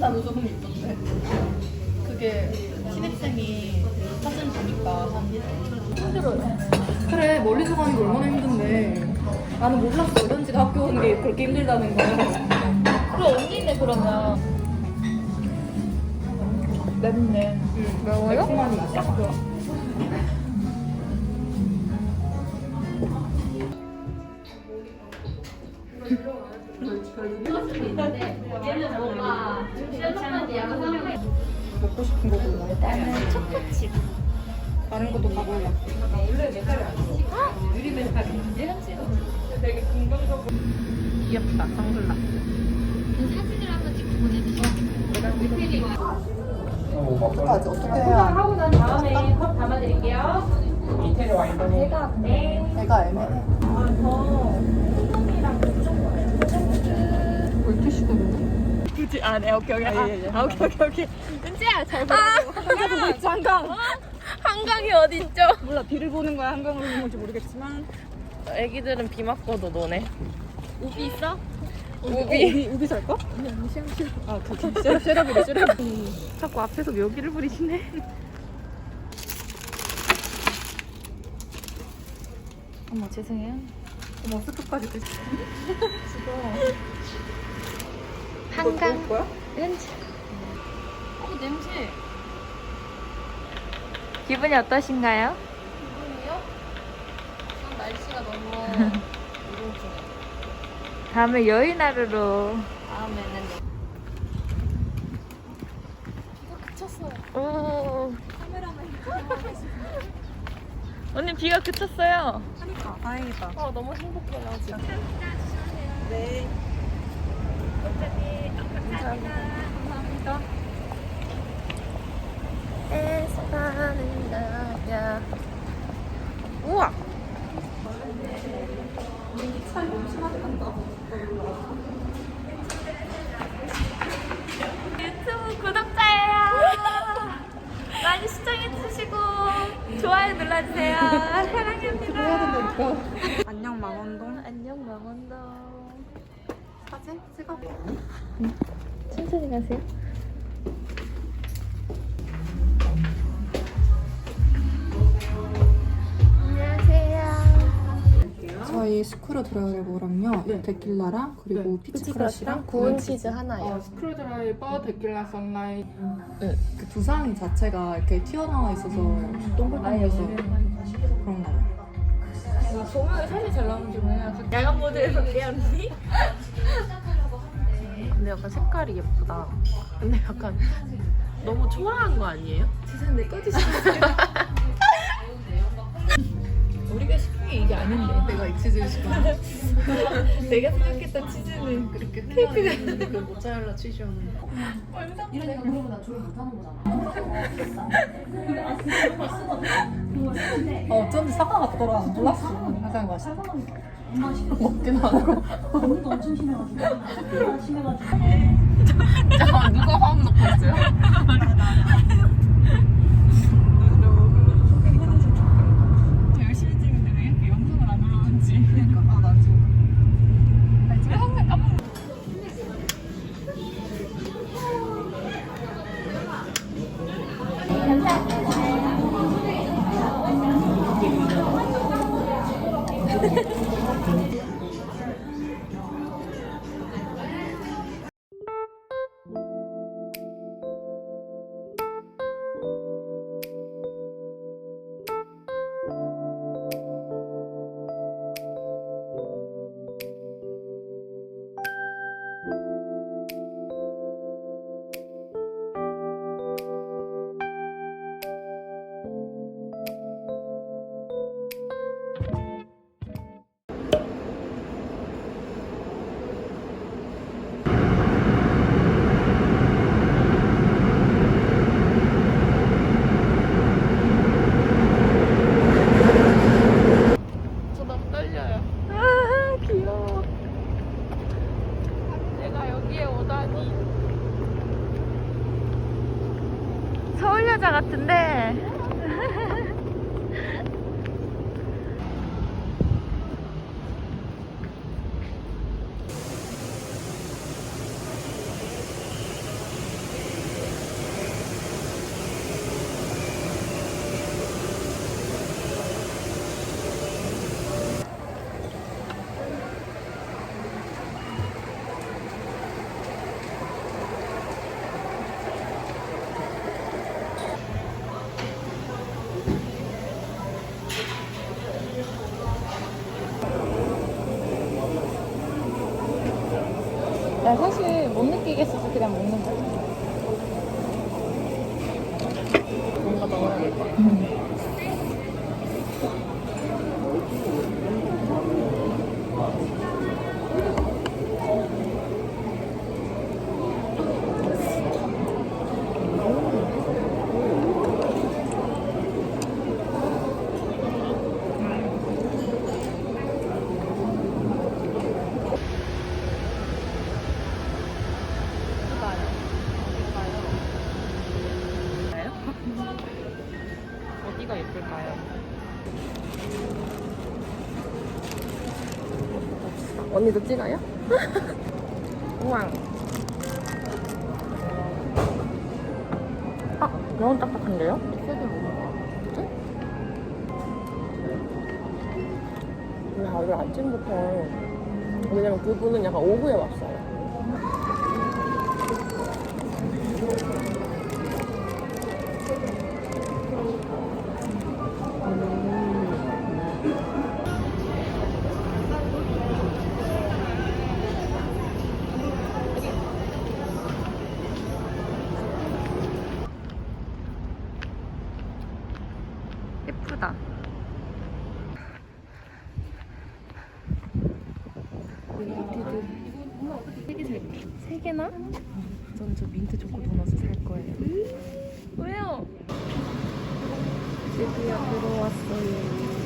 떨어진다는 소문이 있던데. 그게 신입생이 사진 보니까 힘들어요. 그래 멀리서 가는 게 얼마나 힘든데. 나는 몰랐어. 현지가 학교 오는 게 그렇게 힘들다는 거. 그럼 언니네 그러면 맵네. 매워요? 매콤 딱 좋아. 먹고 싶은 거 골라. 나는 초코칩. 다른 것도 다 골라. 귀엽다, 선글라스. 사진을 한번 찍고 보내주세요. 어떡하지? 어떻게 해야 하고 난 다음에 컵 담아드릴게요. 내가 애매해. 물티슈도 굳이 아, 네, 오케이, 오케이. 아, 예, 예. 아, 오케이, 오케이, 오케이. 은지야, 잘 보라고. 한강 보고 있지, 한강. 한강이 어딨죠? 몰라, 비를 보는 거야, 한강으로 보는 건지 모르겠지만. 애기들은 비 맞고도 노네. 우비 있어? 우비. 우비, 우비 살까? 아니, 아니, 시험, 시험. 아, 그, 셋- 셋업이래, 셋업. 자꾸 앞에서 묘기를 부리시네. 어머, 죄송해요. 어머, 스프까지 드시 한강. 거야? 은지. 어, 냄새. 기분이 어떠신가요? 기분이요? 전 날씨가 너무 다음에 여의나루로. 다음에는 비가 그쳤어요. 오. 카메라만 언니 비가 그쳤어요. 하니까 다행이다. 어, 너무 행복해요, 지금. 네. 감사합니다. 에스파는 나야. 우와. 유튜브 구독자예요. 많이 시청해주시고 좋아요 눌러주세요. 사랑합니다. 해야 된다니까. 안녕 망원동. 안녕 망원동. 사진 찍어. 천천히 가세요. 안녕하세요. 저희 스크류 드라이버랑요, 네. 데킬라랑 그리고 피치 크러쉬랑 구운 치즈 하나요. 어, 스크류 드라이버, 데킬라 선라이트 네. 그 두상 자체가 이렇게 튀어나와 있어서 동글동글해서 그런가 봐요. 조명이 사실 잘 나오는지 몰라요. 야간 모드에서 미안니? 근데 약간 색깔이 예쁘다. 근데 약간 너무 초라한 거 아니에요? 세상 내 꺼지시겠어요? 우리가 시킨 게 이게 아닌데. 내가 이 치즈를 시켰어. 내가 생각했던 치즈는 그렇게 케이크가 그 모짜렐라 치즈였는데. 어, 어쩐지 사과 같더라. 몰랐어. 가장 맛있다. 먹긴 하고. 잠깐만 누가 화음 넣고 있어요? 여자 같은데. 나 사실 못 느끼겠어서 그냥 먹는 거야. 뭔가 넣어야 될것같 언니도 찍어요? 우왕. 아, 너무 딱딱한데요? 우리 하루 아침부터 왜냐면 그분은 약간 오후에 왔어요. 세개 살게. 세 개나? 전저 민트 초코 도넛을 살 거예요. 왜요? 드디어 들어왔어요.